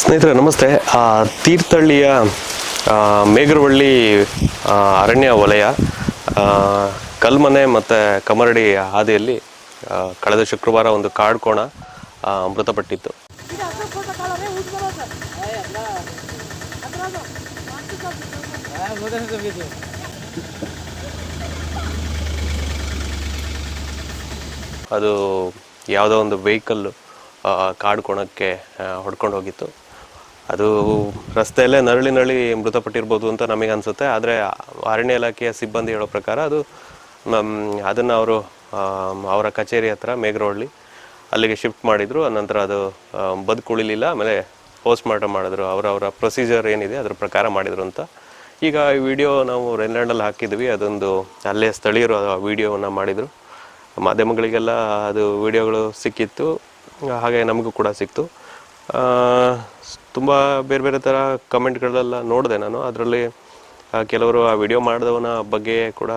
ಸ್ನೇಹಿತರೆ, ನಮಸ್ತೆ. ತೀರ್ಥಹಳ್ಳಿಯ ಮೇಘರವಳ್ಳಿ ಅರಣ್ಯ ವಲಯ ಕಲ್ಮನೆ ಮತ್ತು ಕಮರಡಿ ಹಾದಿಯಲ್ಲಿ ಕಳೆದ ಶುಕ್ರವಾರ ಒಂದು ಕಾಡ್ಕೋಣ ಮೃತಪಟ್ಟಿತ್ತು. ಅದು ಯಾವುದೋ ಒಂದು ವೆಹಿಕಲ್ಲು ಕಾಡ್ಕೋಣಕ್ಕೆ ಹೊಡ್ಕೊಂಡು ಹೋಗಿತ್ತು. ಅದು ರಸ್ತೆಯಲ್ಲೇ ನರಳಿ ನರಳಿ ಮೃತಪಟ್ಟಿರ್ಬೋದು ಅಂತ ನಮಗೆ ಅನಿಸುತ್ತೆ. ಆದರೆ ಅರಣ್ಯ ಇಲಾಖೆಯ ಸಿಬ್ಬಂದಿ ಹೇಳೋ ಪ್ರಕಾರ ಅದು ಅದನ್ನು ಅವರು ಅವರ ಕಚೇರಿ ಹತ್ರ ಮೇಘರೋಳ್ಳಿ ಅಲ್ಲಿಗೆ ಶಿಫ್ಟ್ ಮಾಡಿದರು. ನಂತರ ಅದು ಬದುಕುಳಿಲಿಲ್ಲ. ಆಮೇಲೆ ಪೋಸ್ಟ್ ಮಾರ್ಟಮ್ ಮಾಡಿದ್ರು ಅವರವರ ಪ್ರೊಸೀಜರ್ ಏನಿದೆ ಅದ್ರ ಪ್ರಕಾರ ಮಾಡಿದರು ಅಂತ. ಈಗ ಈ ವಿಡಿಯೋ ನಾವು ರೆನ್ಲ್ಯಾಂಡಲ್ಲಿ ಹಾಕಿದ್ವಿ. ಅದೊಂದು ಅಲ್ಲೇ ಸ್ಥಳೀಯರು ಆ ವಿಡಿಯೋವನ್ನು ಮಾಡಿದರು. ಮಾಧ್ಯಮಗಳಿಗೆಲ್ಲ ಅದು ವಿಡಿಯೋಗಳು ಸಿಕ್ಕಿತ್ತು. ಹಾಗೆ ನಮಗೂ ಕೂಡ ಸಿಕ್ತು. ತುಂಬ ಬೇರೆ ಬೇರೆ ಥರ ಕಮೆಂಟ್ಗಳೆಲ್ಲ ನೋಡಿದೆ ನಾನು. ಅದರಲ್ಲಿ ಕೆಲವರು ಆ ವಿಡಿಯೋ ಮಾಡಿದವನ ಬಗ್ಗೆ ಕೂಡ,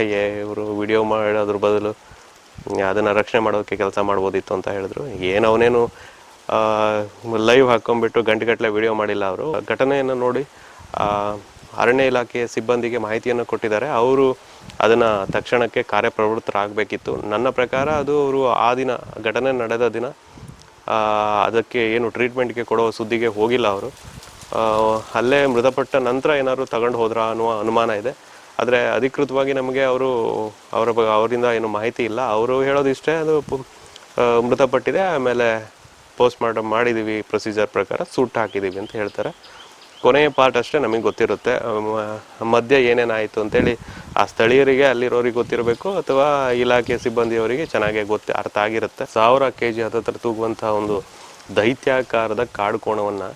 ಏ, ಇವರು ವಿಡಿಯೋ ಮಾಡೋದ್ರ ಬದಲು ಅದನ್ನು ರಕ್ಷಣೆ ಮಾಡೋಕ್ಕೆ ಕೆಲಸ ಮಾಡ್ಬೋದಿತ್ತು ಅಂತ ಹೇಳಿದ್ರು. ಏನು ಅವನೇನು ಲೈವ್ ಹಾಕ್ಕೊಂಡ್ಬಿಟ್ಟು ಗಂಟೆಗಟ್ಟಲೆ ವಿಡಿಯೋ ಮಾಡಿಲ್ಲ ಅವರು. ಘಟನೆಯನ್ನು ನೋಡಿ ಅರಣ್ಯ ಇಲಾಖೆಯ ಸಿಬ್ಬಂದಿಗೆ ಮಾಹಿತಿಯನ್ನು ಕೊಟ್ಟಿದ್ದಾರೆ. ಅವರು ಅದನ್ನು ತಕ್ಷಣಕ್ಕೆ ಕಾರ್ಯಪ್ರವೃತ್ತರಾಗಬೇಕಿತ್ತು. ನನ್ನ ಪ್ರಕಾರ ಅದು ಅವರು ಆ ದಿನ, ಘಟನೆ ನಡೆದ ದಿನ ಅದಕ್ಕೆ ಏನು ಟ್ರೀಟ್ಮೆಂಟ್ಗೆ ಕೊಡೋ ಸುದ್ದಿಗೆ ಹೋಗಿಲ್ಲ ಅವರು. ಅಲ್ಲೇ ಮೃತಪಟ್ಟ ನಂತರ ಏನಾದ್ರು ತಗೊಂಡು ಹೋದ್ರಾ ಅನ್ನುವ ಅನುಮಾನ ಇದೆ. ಆದರೆ ಅಧಿಕೃತವಾಗಿ ನಮಗೆ ಅವರು, ಅವರ ಬಗ್ಗೆ ಅವರಿಂದ ಏನು ಮಾಹಿತಿ ಇಲ್ಲ. ಅವರು ಹೇಳೋದಿಷ್ಟೇ ಅದು ಮೃತಪಟ್ಟಿದೆ, ಆಮೇಲೆ ಪೋಸ್ಟ್ ಮಾರ್ಟಮ್ ಮಾಡಿದ್ದೀವಿ ಪ್ರೊಸೀಜರ್ ಪ್ರಕಾರ, ಸೂಟ್ ಹಾಕಿದ್ದೀವಿ ಅಂತ ಹೇಳ್ತಾರೆ. ಕೊನೆಯ ಪಾರ್ಟ್ ಅಷ್ಟೇ ನಮಗೆ ಗೊತ್ತಿರುತ್ತೆ. ಮಧ್ಯೆ ಏನೇನಾಯಿತು ಅಂತೇಳಿ ಆ ಸ್ಥಳೀಯರಿಗೆ ಅಲ್ಲಿರೋರಿಗೆ ಗೊತ್ತಿರಬೇಕು ಅಥವಾ ಇಲಾಖೆ ಸಿಬ್ಬಂದಿಯವರಿಗೆ ಚೆನ್ನಾಗಿ ಗೊತ್ತಿ ಅರ್ಥ ಆಗಿರುತ್ತೆ. ಸಾವಿರ ಕೆ ಜಿ ಹತ್ತತ್ರ ತೂಗುವಂತಹ ಒಂದು ದೈತ್ಯಾಕಾರದ ಕಾಡು ಕೋಣವನ್ನು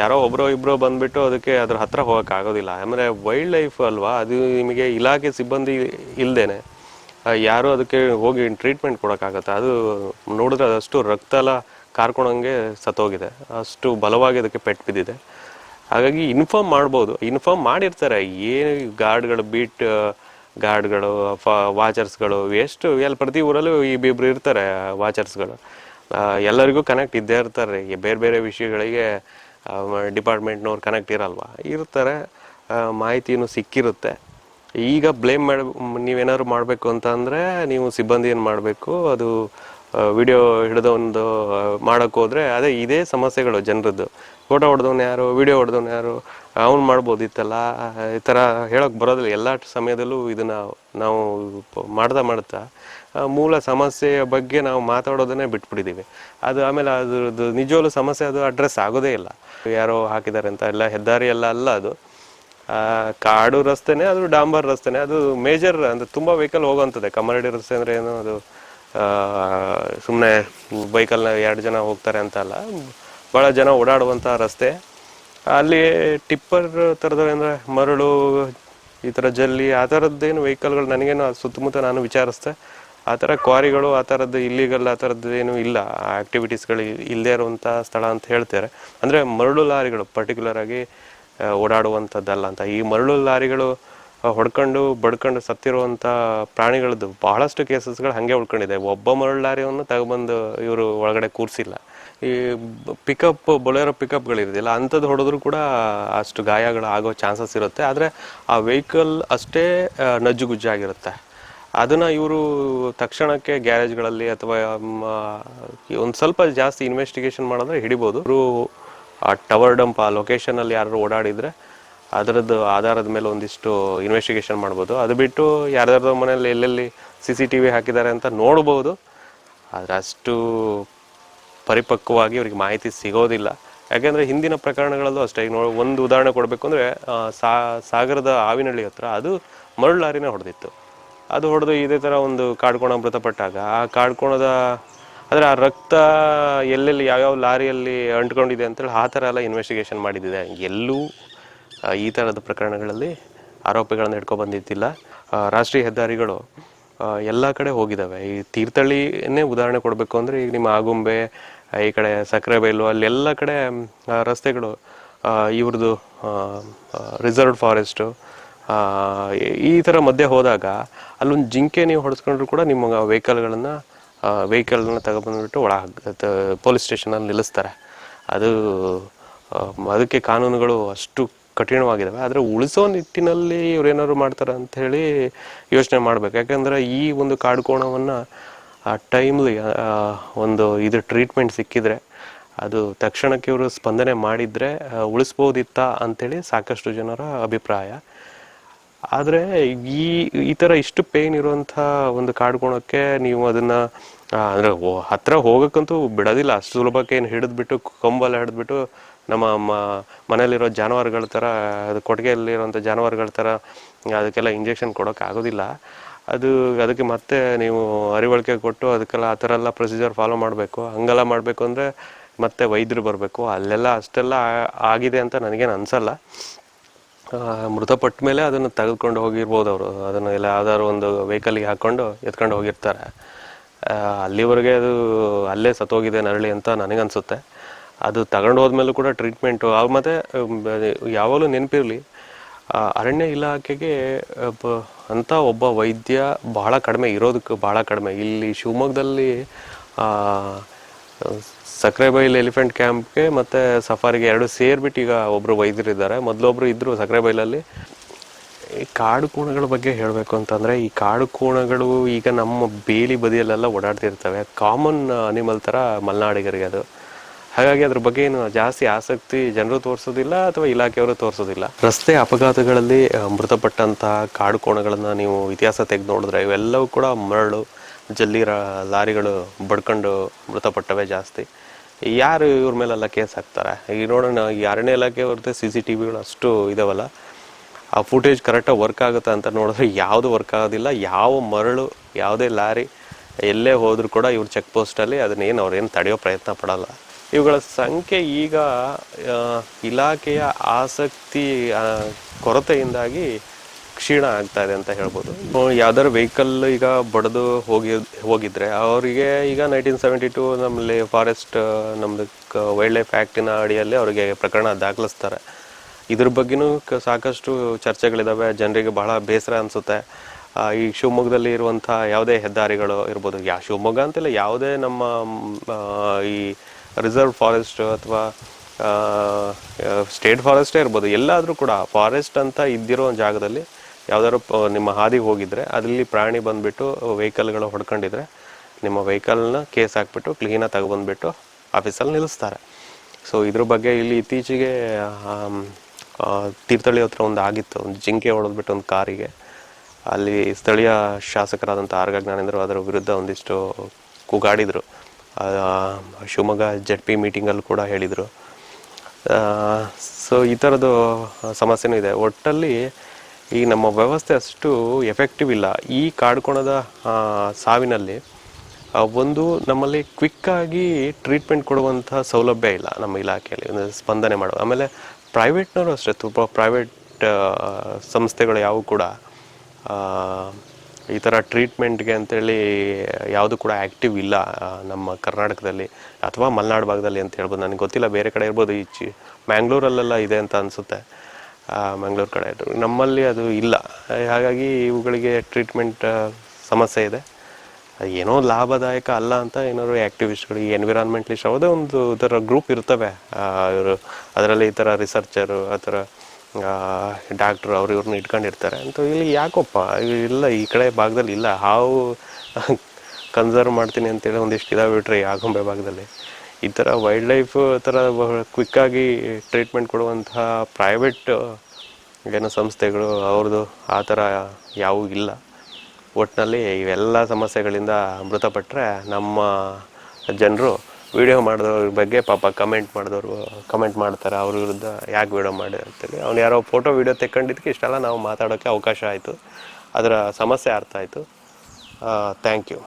ಯಾರೋ ಒಬ್ಬರೋ ಇಬ್ಬರೋ ಬಂದ್ಬಿಟ್ಟು ಅದಕ್ಕೆ ಅದ್ರ ಹತ್ರ ಹೋಗೋಕ್ಕಾಗೋದಿಲ್ಲ. ಆಮೇಲೆ ವೈಲ್ಡ್ ಲೈಫ್ ಅಲ್ವಾ, ಅದು ನಿಮಗೆ ಇಲಾಖೆ ಸಿಬ್ಬಂದಿ ಇಲ್ದೇನೆ ಯಾರೂ ಅದಕ್ಕೆ ಹೋಗಿ ಟ್ರೀಟ್ಮೆಂಟ್ ಕೊಡೋಕ್ಕಾಗತ್ತೆ? ಅದು ನೋಡಿದ್ರೆ ಅದಷ್ಟು ರಕ್ತ ಎಲ್ಲ ಕಾರ್ಕೊಳಂಗೆ ಸತ್ತೋಗಿದೆ. ಅಷ್ಟು ಬಲವಾಗಿ ಅದಕ್ಕೆ ಪೆಟ್ಟು ಬಿದ್ದಿದೆ. ಹಾಗಾಗಿ ಇನ್ಫಾರ್ಮ್ ಮಾಡ್ಬೋದು. ಇನ್ಫಾರ್ಮ್ ಮಾಡಿರ್ತಾರೆ. ಏನು ಗಾರ್ಡ್ಗಳು ಬೀಟ್, ಗಾರ್ಡ್ಗಳು ವಾಚರ್ಸ್ಗಳು, ಎಷ್ಟು, ಎಲ್ಲಿ ಪ್ರತಿ ಊರಲ್ಲೂ ಇಬ್ಬಿಬ್ರು ಇರ್ತಾರೆ ವಾಚರ್ಸ್ಗಳು. ಎಲ್ಲರಿಗೂ ಕನೆಕ್ಟ್ ಇದ್ದೇ ಇರ್ತಾರೆ. ರೀ ಬೇರೆ ಬೇರೆ ವಿಷಯಗಳಿಗೆ ಡಿಪಾರ್ಟ್ಮೆಂಟ್ನವ್ರು ಕನೆಕ್ಟ್ ಇರಲ್ವಾ? ಇರ್ತಾರೆ. ಮಾಹಿತಿನೂ ಸಿಕ್ಕಿರುತ್ತೆ. ಈಗ ಬ್ಲೇಮ್ ಮಾಡಿ, ನೀವೇನಾದ್ರು ಮಾಡಬೇಕು ಅಂತ ಅಂದರೆ, ನೀವು ಸಿಬ್ಬಂದಿ ಏನು ಮಾಡಬೇಕು? ಅದು ವಿಡಿಯೋ ಹಿಡಿದ ಒಂದು ಮಾಡೋಕ್ಕೆ ಹೋದರೆ ಅದೇ ಇದೇ ಸಮಸ್ಯೆಗಳು ಜನರದ್ದು. ಫೋಟೋ ಹೊಡೆದವ್ನು ಯಾರು, ವಿಡಿಯೋ ಹೊಡೆದವ್ನು ಯಾರು, ಅವ್ನು ಮಾಡ್ಬೋದಿತ್ತಲ್ಲ ಈ ಥರ ಹೇಳೋಕೆ ಬರೋದಿಲ್ಲ. ಎಲ್ಲ ಸಮಯದಲ್ಲೂ ಇದನ್ನು ನಾವು ಮಾಡ್ತಾ ಮಾಡ್ತಾ ಮೂಲ ಸಮಸ್ಯೆಯ ಬಗ್ಗೆ ನಾವು ಮಾತಾಡೋದನ್ನೇ ಬಿಟ್ಬಿಟ್ಟಿದ್ದೀವಿ ಅದು ಆಮೇಲೆ ಅದ್ರದ್ದು ನಿಜವಾಗ್ಲೂ ಸಮಸ್ಯೆ ಅದು ಅಡ್ರೆಸ್ ಆಗೋದೇ ಇಲ್ಲ. ಯಾರೋ ಹಾಕಿದ್ದಾರೆ ಅಂತ, ಎಲ್ಲ ಹೆದ್ದಾರಿ ಎಲ್ಲ ಅಲ್ಲ ಅದು. ಕಾಡು ರಸ್ತೆನೇ, ಅದು ಡಾಂಬರ್ ರಸ್ತೆನೇ, ಅದು ಮೇಜರ್ ಅಂದರೆ ತುಂಬ ವೆಹಿಕಲ್ ಹೋಗೋಂಥದ್ದೇ ಕಮರಡಿ ರಸ್ತೆ ಅಂದರೆ ಏನು, ಅದು ಸುಮ್ಮನೆ ಬೈಕಲ್ಲಿ ಎರಡು ಜನ ಹೋಗ್ತಾರೆ ಅಂತ ಅಲ್ಲ ಭಾಳ ಜನ ಓಡಾಡುವಂಥ ರಸ್ತೆ. ಅಲ್ಲಿ ಟಿಪ್ಪರ್ ಥರದ್ದು ಅಂದರೆ ಮರಳು ಈ ಥರ ಜಲ್ಲಿ ಆ ಥರದ್ದೇನು ವೆಹಿಕಲ್ಗಳು ನನಗೇನು ಸುತ್ತಮುತ್ತ ನಾನು ವಿಚಾರಿಸ್ದೆ. ಆ ಥರ ಕ್ವಾರಿಗಳು ಆ ಥರದ್ದು ಇಲ್ಲಿಗಲ್ ಆ ಥರದ್ದು ಏನು ಇಲ್ಲ ಆ್ಯಕ್ಟಿವಿಟೀಸ್ಗಳು ಇಲ್ಲದೇ ಇರುವಂಥ ಸ್ಥಳ ಅಂತ ಹೇಳ್ತಾರೆ. ಅಂದರೆ ಮರಳು ಲಾರಿಗಳು ಪರ್ಟಿಕ್ಯುಲರ್ ಆಗಿ ಆ, ಓಡಾಡುವಂಥದ್ದಲ್ಲ ಅಂತ. ಈ ಮರಳು ಲಾರಿಗಳು ಹೊಡ್ಕೊಂಡು ಬಡ್ಕೊಂಡು ಸತ್ತಿರುವಂಥ ಪ್ರಾಣಿಗಳದ್ದು ಬಹಳಷ್ಟು ಕೇಸಸ್ಗಳು ಹಾಗೆ ಉಳ್ಕೊಂಡಿದೆ. ಒಬ್ಬ ಮರಳಾರಿಯವನ್ನು ತಗೊಬಂದು ಇವರು ಒಳಗಡೆ ಕೂರಿಸಿಲ್ಲ. ಈ ಪಿಕಪ್ ಬೊಲೆರೋ ಪಿಕಪ್ಗಳಿರೋದಿಲ್ಲ ಅಂಥದ್ದು ಹೊಡೆದ್ರು ಕೂಡ ಅಷ್ಟು ಗಾಯಗಳು ಆಗೋ ಚಾನ್ಸಸ್ ಇರುತ್ತೆ. ಆದರೆ ಆ ವೆಹಿಕಲ್ ಅಷ್ಟೇ ನಜ್ಜುಗುಜ್ಜಾಗಿರುತ್ತೆ. ಅದನ್ನು ಇವರು ತಕ್ಷಣಕ್ಕೆ ಗ್ಯಾರೇಜ್ಗಳಲ್ಲಿ ಅಥವಾ ಒಂದು ಸ್ವಲ್ಪ ಜಾಸ್ತಿ ಇನ್ವೆಸ್ಟಿಗೇಷನ್ ಮಾಡಿದ್ರೆ ಹಿಡಿಬೋದು. ಇವರು ಆ ಟವರ್ ಡಂಪ್ ಆ ಲೊಕೇಶನಲ್ಲಿ ಯಾರು ಓಡಾಡಿದರೆ ಅದರದ್ದು ಆಧಾರದ ಮೇಲೆ ಒಂದಿಷ್ಟು ಇನ್ವೆಸ್ಟಿಗೇಷನ್ ಮಾಡ್ಬೋದು. ಅದು ಬಿಟ್ಟು ಯಾರ್ದಾರ್ದೋ ಮನೆಯಲ್ಲಿ ಎಲ್ಲೆಲ್ಲಿ ಸಿ ಸಿ ಟಿ ವಿ ಹಾಕಿದ್ದಾರೆ ಅಂತ ನೋಡ್ಬೋದು. ಆದರೆ ಅಷ್ಟು ಪರಿಪಕ್ವವಾಗಿ ಅವ್ರಿಗೆ ಮಾಹಿತಿ ಸಿಗೋದಿಲ್ಲ. ಯಾಕೆಂದರೆ ಹಿಂದಿನ ಪ್ರಕರಣಗಳಲ್ಲೂ ಅಷ್ಟೇ. ಈಗ ನೋಡಿ ಒಂದು ಉದಾಹರಣೆ ಕೊಡಬೇಕು ಅಂದರೆ ಸಾಗರದ ಆವಿನಹಳ್ಳಿ ಹತ್ರ ಅದು ಮರಳು ಹೊಡೆದಿತ್ತು. ಅದು ಹೊಡೆದು ಇದೇ ಥರ ಒಂದು ಕಾಡ್ಕೋಣ ಮೃತಪಟ್ಟಾಗ, ಆ ಕಾಡ್ಕೋಣದ ಅಂದರೆ ಆ ರಕ್ತ ಎಲ್ಲೆಲ್ಲಿ ಯಾವ್ಯಾವ ಲಾರಿಯಲ್ಲಿ ಅಂಟ್ಕೊಂಡಿದೆ ಅಂತೇಳಿ ಆ ಥರ ಎಲ್ಲ ಇನ್ವೆಸ್ಟಿಗೇಷನ್ ಮಾಡಿದ್ದಿದೆ. ಎಲ್ಲೂ ಈ ಥರದ ಪ್ರಕರಣಗಳಲ್ಲಿ ಆರೋಪಿಗಳನ್ನು ಹಿಡ್ಕೊ ಬಂದಿದ್ದಿಲ್ಲ. ರಾಷ್ಟ್ರೀಯ ಹೆದ್ದಾರಿಗಳು ಎಲ್ಲ ಕಡೆ ಹೋಗಿದ್ದಾವೆ ಈ ತೀರ್ಥಹಳ್ಳಿನೇ ಉದಾಹರಣೆ ಕೊಡಬೇಕು ಅಂದರೆ ಈಗ ನಿಮ್ಮ ಆಗುಂಬೆ, ಈ ಕಡೆ ಸಕ್ಕರೆಬೈಲು ಅಲ್ಲೆಲ್ಲ ಕಡೆ ರಸ್ತೆಗಳು ಇವ್ರದ್ದು ರಿಸರ್ವ್ಡ್ ಫಾರೆಸ್ಟು ಈ ಥರ ಮಧ್ಯೆ ಹೋದಾಗ ಅಲ್ಲೊಂದು ಜಿಂಕೆ ನೀವು ಹೊಡೆಸ್ಕೊಂಡ್ರು ಕೂಡ ನಿಮ್ಮ ವೆಹಿಕಲ್ಗಳನ್ನು ವೆಹಿಕಲ್ನ ತಗೊಬಂದ್ಬಿಟ್ಟು ಒಳ ಪೊಲೀಸ್ ಸ್ಟೇಷನಲ್ಲಿ ನಿಲ್ಲಿಸ್ತಾರೆ. ಅದು ಅದಕ್ಕೆ ಕಾನೂನುಗಳು ಅಷ್ಟು ಕಠಿಣವಾಗಿದ್ದಾವೆ ಆದರೆ ಉಳಿಸೋ ನಿಟ್ಟಿನಲ್ಲಿ ಇವ್ರೇನಾದ್ರು ಮಾಡ್ತಾರೆ ಅಂತ ಹೇಳಿ ಯೋಚನೆ ಮಾಡಬೇಕು. ಯಾಕಂದ್ರೆ ಈ ಒಂದು ಕಾಡುಕೋಣವನ್ನು ಆ ಟೈಮ್ಲಿ ಒಂದು ಇದು ಟ್ರೀಟ್ಮೆಂಟ್ ಸಿಕ್ಕಿದ್ರೆ, ಅದು ತಕ್ಷಣಕ್ಕೆ ಇವರು ಸ್ಪಂದನೆ ಮಾಡಿದರೆ ಉಳಿಸ್ಬೋದಿತ್ತ ಅಂಥೇಳಿ ಸಾಕಷ್ಟು ಜನರ ಅಭಿಪ್ರಾಯ. ಆದರೆ ಈ ಈ ಥರ ಇಷ್ಟು ಪೇನ್ ಇರುವಂಥ ಒಂದು ಕಾಡ್ಕೊಳಕ್ಕೆ ನೀವು ಅದನ್ನು ಅಂದರೆ ಹತ್ತಿರ ಹೋಗಕ್ಕಂತೂ ಬಿಡೋದಿಲ್ಲ. ಅಷ್ಟು ಸುಲಭಕ್ಕೆ ಏನು ಹಿಡಿದ್ಬಿಟ್ಟು, ಕಂಬಲ್ಲಿ ಹಿಡಿದ್ಬಿಟ್ಟು ನಮ್ಮ ಮ- ಮನೇಲಿರೋ ಜಾನುವಾರುಗಳ ಥರ, ಅದು ಕೊಟ್ಟಿಗೆಯಲ್ಲಿರುವಂಥ ಜಾನುವಾರುಗಳ ಥರ, ಅದಕ್ಕೆಲ್ಲ ಇಂಜೆಕ್ಷನ್ ಕೊಡೋಕ್ಕಾಗೋದಿಲ್ಲ ಅದು, ಅದಕ್ಕೆ ಮತ್ತೆ ನೀವು ಅರಿವಳಿಕೆ ಕೊಟ್ಟು ಅದಕ್ಕೆಲ್ಲ ಆ ಥರ ಎಲ್ಲ ಪ್ರೊಸೀಜರ್ ಫಾಲೋ ಮಾಡಬೇಕು. ಹಂಗೆಲ್ಲ ಮಾಡಬೇಕು ಅಂದರೆ ಮತ್ತೆ ವೈದ್ಯರು ಬರಬೇಕು. ಅಲ್ಲೆಲ್ಲ ಅಷ್ಟೆಲ್ಲ ಆಗಿದೆ ಅಂತ ನನಗೇನು ಅನಿಸಲ್ಲ. ಮೃತಪಟ್ಟ ಮೇಲೆ ಅದನ್ನು ತೆಗೆದುಕೊಂಡು ಹೋಗಿರ್ಬೋದು ಅವರು. ಅದನ್ನು ಎಲ್ಲ ಯಾವ್ದಾದ್ರು ಒಂದು ವೆಹಿಕಲ್ಗೆ ಹಾಕ್ಕೊಂಡು ಎತ್ಕೊಂಡು ಹೋಗಿರ್ತಾರೆ. ಅಲ್ಲಿವರೆಗೆ ಅದು ಅಲ್ಲೇ ಸತ್ತೋಗಿದೆ ನರಳಿ ಅಂತ ನನಗನ್ಸುತ್ತೆ. ಅದು ತಗೊಂಡು ಹೋದ್ಮೇಲೂ ಕೂಡ ಟ್ರೀಟ್ಮೆಂಟು ಮತ್ತು ಯಾವಾಗಲೂ ನೆನಪಿರಲಿ ಅರಣ್ಯ ಇಲಾಖೆಗೆ ಅಂತ ಒಬ್ಬ ವೈದ್ಯ ಬಹಳ ಕಡಿಮೆ ಇರೋದಕ್ಕೆ ಬಹಳ ಕಡಿಮೆ. ಇಲ್ಲಿ ಶಿವಮೊಗ್ಗದಲ್ಲಿ ಸಕ್ರೆಬೈಲ್ ಎಲಿಫೆಂಟ್ ಕ್ಯಾಂಪ್ಗೆ ಮತ್ತೆ ಸಫಾರಿಗೆ ಎರಡು ಸೇರ್ಬಿಟ್ಟು ಈಗ ಒಬ್ಬರು ವೈದ್ಯರಿದ್ದಾರೆ. ಮೊದಲೊಬ್ಬರು ಇದ್ರು ಸಕ್ರೆಬೈಲಲ್ಲಿ ಈ ಕಾಡು ಕೋಣಗಳ ಬಗ್ಗೆ ಹೇಳಬೇಕು ಅಂತಂದ್ರೆ, ಈ ಕಾಡು ಕೋಣಗಳು ಈಗ ನಮ್ಮ ಬೇಲಿ ಬದಿಯಲ್ಲೆಲ್ಲ ಓಡಾಡ್ತಿರ್ತವೆ. ಕಾಮನ್ ಅನಿಮಲ್ ಥರ ಮಲೆನಾಡಿಗರಿಗೆ ಅದು. ಹಾಗಾಗಿ ಅದ್ರ ಬಗ್ಗೆ ಏನು ಜಾಸ್ತಿ ಆಸಕ್ತಿ ಜನರು ತೋರಿಸೋದಿಲ್ಲ ಅಥವಾ ಇಲಾಖೆಯವರು ತೋರಿಸೋದಿಲ್ಲ? ರಸ್ತೆ ಅಪಘಾತಗಳಲ್ಲಿ ಮೃತಪಟ್ಟಂತಹ ಮೃತಪಟ್ಟಂತ ಕಾಡು ಕೋಣಗಳನ್ನ ನೀವು ಇತಿಹಾಸ ತೆಗೆದು ನೋಡಿದ್ರೆ ಇವೆಲ್ಲವೂ ಕೂಡ ಮರಳು, ಜಲ್ಲಿ ಲಾರಿಗಳು ಬಡ್ಕೊಂಡು ಮೃತಪಟ್ಟವೇ ಜಾಸ್ತಿ. ಯಾರು ಇವ್ರ ಮೇಲೆಲ್ಲ ಕೇಸ್ ಹಾಕ್ತಾರೆ? ಈಗ ನೋಡೋಣ, ಈ ಅರಣ್ಯ ಇಲಾಖೆ ಹೊರತು ಸಿ ಸಿ ಟಿ ವಿಗಳು ಅಷ್ಟು ಇದಾವಲ್ಲ. ಆ ಫುಟೇಜ್ ಕರೆಕ್ಟಾಗಿ ವರ್ಕ್ ಆಗುತ್ತೆ ಅಂತ ನೋಡಿದ್ರೆ ಯಾವುದು ವರ್ಕ್ ಆಗೋದಿಲ್ಲ. ಯಾವ ಮರಳು, ಯಾವುದೇ ಲಾರಿ ಎಲ್ಲೇ ಹೋದರೂ ಕೂಡ ಇವ್ರು ಚೆಕ್ ಪೋಸ್ಟಲ್ಲಿ ಅದನ್ನೇನು ಅವ್ರೇನು ತಡೆಯೋ ಪ್ರಯತ್ನ ಪಡಲ್ಲ. ಇವುಗಳ ಸಂಖ್ಯೆ ಈಗ ಇಲಾಖೆಯ ಆಸಕ್ತಿ ಕೊರತೆಯಿಂದಾಗಿ ಕ್ಷೀಣ ಆಗ್ತಾ ಇದೆ ಅಂತ ಹೇಳ್ಬೋದು. ಯಾವ್ದಾದ್ರು ವೆಹಿಕಲ್ ಈಗ ಬಡದು ಹೋಗಿ, ಹೋಗಿದ್ರೆ ಅವರಿಗೆ ಈಗ ನೈನ್ಟೀನ್ ಸೆವೆಂಟಿ ಟು ನಮ್ಮಲ್ಲಿ ಫಾರೆಸ್ಟ್ ನಮ್ದು ವೈಲ್ಡ್ ಲೈಫ್ ಆ್ಯಕ್ಟಿನ ಅಡಿಯಲ್ಲಿ ಅವರಿಗೆ ಪ್ರಕರಣ ದಾಖಲಿಸ್ತಾರೆ. ಇದ್ರ ಬಗ್ಗೆನೂ ಸಾಕಷ್ಟು ಚರ್ಚೆಗಳಿದ್ದಾವೆ ಜನರಿಗೆ ಬಹಳ ಬೇಸರ ಅನಿಸುತ್ತೆ. ಈ ಶಿವಮೊಗ್ಗದಲ್ಲಿ ಇರುವಂಥ ಯಾವುದೇ ಹೆದ್ದಾರಿಗಳು ಇರ್ಬೋದು. ಯಾ, ಶಿವಮೊಗ್ಗ ಅಂತಿಲ್ಲ, ಯಾವುದೇ ನಮ್ಮ ಈ ರಿಸರ್ವ್ ಫಾರೆಸ್ಟ್ ಅಥವಾ ಸ್ಟೇಟ್ ಫಾರೆಸ್ಟೇ ಇರ್ಬೋದು, ಎಲ್ಲಾದರೂ ಕೂಡ ಫಾರೆಸ್ಟ್ ಅಂತ ಇದ್ದಿರೋ ಜಾಗದಲ್ಲಿ ಯಾವ್ದಾದ್ರು ನಿಮ್ಮ ಹಾದಿಗೆ ಹೋಗಿದ್ರೆ ಅಲ್ಲಿ ಪ್ರಾಣಿ ಬಂದುಬಿಟ್ಟು ವೆಹಿಕಲ್ಗಳು ಹೊಡ್ಕೊಂಡಿದ್ರೆ ನಿಮ್ಮ ವೆಹಿಕಲ್ನ ಕೇಸ್ ಹಾಕ್ಬಿಟ್ಟು ಕ್ಲೀನಾಗಿ ತಗೊಬಂದ್ಬಿಟ್ಟು ಆಫೀಸಲ್ಲಿ ನಿಲ್ಲಿಸ್ತಾರೆ. ಸೊ, ಇದ್ರ ಬಗ್ಗೆ ಇಲ್ಲಿ ಇತ್ತೀಚೆಗೆ ತೀರ್ಥಹಳ್ಳಿ ಹತ್ರ ಒಂದು ಆಗಿತ್ತು, ಒಂದು ಜಿಂಕೆ ಹೊಡೆದ್ಬಿಟ್ಟು ಒಂದು ಕಾರಿಗೆ. ಅಲ್ಲಿ ಸ್ಥಳೀಯ ಶಾಸಕರಾದಂಥ ಆರ್ಗ ಜ್ಞಾನೇಂದ್ರ ಅದರ ವಿರುದ್ಧ ಒಂದಿಷ್ಟು ಕೂಗಾಡಿದರು. ಶಿವಮೊಗ್ಗ ಜಡ್ ಪಿ ಮೀಟಿಂಗಲ್ಲಿ ಕೂಡ ಹೇಳಿದರು. ಸೊ ಈ ಥರದ್ದು ಸಮಸ್ಯೆನೂ ಇದೆ. ಒಟ್ಟಲ್ಲಿ ಈ ನಮ್ಮ ವ್ಯವಸ್ಥೆ ಅಷ್ಟು ಎಫೆಕ್ಟಿವ್ ಇಲ್ಲ. ಈ ಕಾಡ್ಕೊಣದ ಸಾವಿನಲ್ಲಿ ಒಂದು ನಮ್ಮಲ್ಲಿ ಕ್ವಿಕ್ಕಾಗಿ ಟ್ರೀಟ್ಮೆಂಟ್ ಕೊಡುವಂಥ ಸೌಲಭ್ಯ ಇಲ್ಲ ನಮ್ಮ ಇಲಾಖೆಯಲ್ಲಿ. ಸ್ಪಂದನೆ ಮಾಡುವ. ಆಮೇಲೆ ಪ್ರೈವೇಟ್ನವರು ಅಷ್ಟೇ. ತುಂಬ ಪ್ರೈವೇಟ್ ಸಂಸ್ಥೆಗಳು ಯಾವುವು ಕೂಡ ಈ ಥರ ಟ್ರೀಟ್ಮೆಂಟ್ಗೆ ಅಂತೇಳಿ ಯಾವುದು ಕೂಡ ಆ್ಯಕ್ಟಿವ್ ಇಲ್ಲ ನಮ್ಮ ಕರ್ನಾಟಕದಲ್ಲಿ ಅಥವಾ ಮಲೆನಾಡು ಭಾಗದಲ್ಲಿ ಅಂತ ಹೇಳ್ಬೋದು. ನನಗೆ ಗೊತ್ತಿಲ್ಲ, ಬೇರೆ ಕಡೆ ಇರ್ಬೋದು. ಈ ಚಿ, ಮ್ಯಾಂಗ್ಳೂರಲ್ಲೆಲ್ಲ ಇದೆ ಅಂತ ಅನಿಸುತ್ತೆ ಮ್ಯಾಂಗ್ಳೂರು ಕಡೆ ನಮ್ಮಲ್ಲಿ ಅದು ಇಲ್ಲ. ಹಾಗಾಗಿ ಇವುಗಳಿಗೆ ಟ್ರೀಟ್ಮೆಂಟ್ ಸಮಸ್ಯೆ ಇದೆ. ಏನೋ ಲಾಭದಾಯಕ ಅಲ್ಲ ಅಂತ ಏನಾದ್ರು ಆ್ಯಕ್ಟಿವಿಸ್ಟ್ಗಳು ಈ ಎನ್ವಿರಾನ್ಮೆಂಟ್ಲಿಸ್ಟ್ ಯಾವುದೇ ಒಂದು ಥರ ಗ್ರೂಪ್ ಇರ್ತವೆ. ಇವರು, ಅದರಲ್ಲಿ ಈ ಥರ ರಿಸರ್ಚರು ಆ ಥರ ಡಾಕ್ಟ್ರು ಅವ್ರು ಇವ್ರನ್ನ ಇಟ್ಕೊಂಡಿರ್ತಾರೆ. ಅಂತ ಇಲ್ಲಿ ಯಾಕಪ್ಪ? ಇಲ್ಲ ಈ ಕಡೆ ಭಾಗದಲ್ಲಿ ಇಲ್ಲ. ಹಾವು ಕನ್ಸರ್ವ್ ಮಾಡ್ತೀನಿ ಅಂತೇಳಿ ಒಂದಿಷ್ಟು ಇದಾವೆ ಬಿಟ್ರೆ ಆಗುಂಬೆ ಭಾಗದಲ್ಲಿ. ಈ ಥರ ವೈಲ್ಡ್ ಲೈಫ್ ಥರ ಕ್ವಿಕ್ಕಾಗಿ ಟ್ರೀಟ್ಮೆಂಟ್ ಕೊಡುವಂತಹ ಪ್ರೈವೇಟ್ ಏನೋ ಸಂಸ್ಥೆಗಳು ಅವ್ರದ್ದು ಆ ಥರ ಯಾವೂ ಇಲ್ಲ. ಒಟ್ಟಿನಲ್ಲಿ ಇವೆಲ್ಲ ಸಮಸ್ಯೆಗಳಿಂದ ಮೃತಪಟ್ಟರೆ ನಮ್ಮ ಜನರು ವಿಡಿಯೋ ಮಾಡಿದವ್ರ ಬಗ್ಗೆ ಪಾಪ ಕಮೆಂಟ್ ಮಾಡಿದವರು ಕಮೆಂಟ್ ಮಾಡ್ತಾರೆ, ಅವ್ರ ವಿರುದ್ಧ ಯಾಕೆ ವಿಡಿಯೋ ಮಾಡಿ ಅಂತೇಳಿ. ಅವ್ನು ಯಾರೋ ಫೋಟೋ ವಿಡಿಯೋ ತೆಕ್ಕೊಂಡಿದ್ದಕ್ಕೆ ಇಷ್ಟೆಲ್ಲ ನಾವು ಮಾತಾಡೋಕ್ಕೆ ಅವಕಾಶ ಆಯಿತು. ಅದರ ಸಮಸ್ಯೆ ಅರ್ಥ ಆಯಿತು. Thank you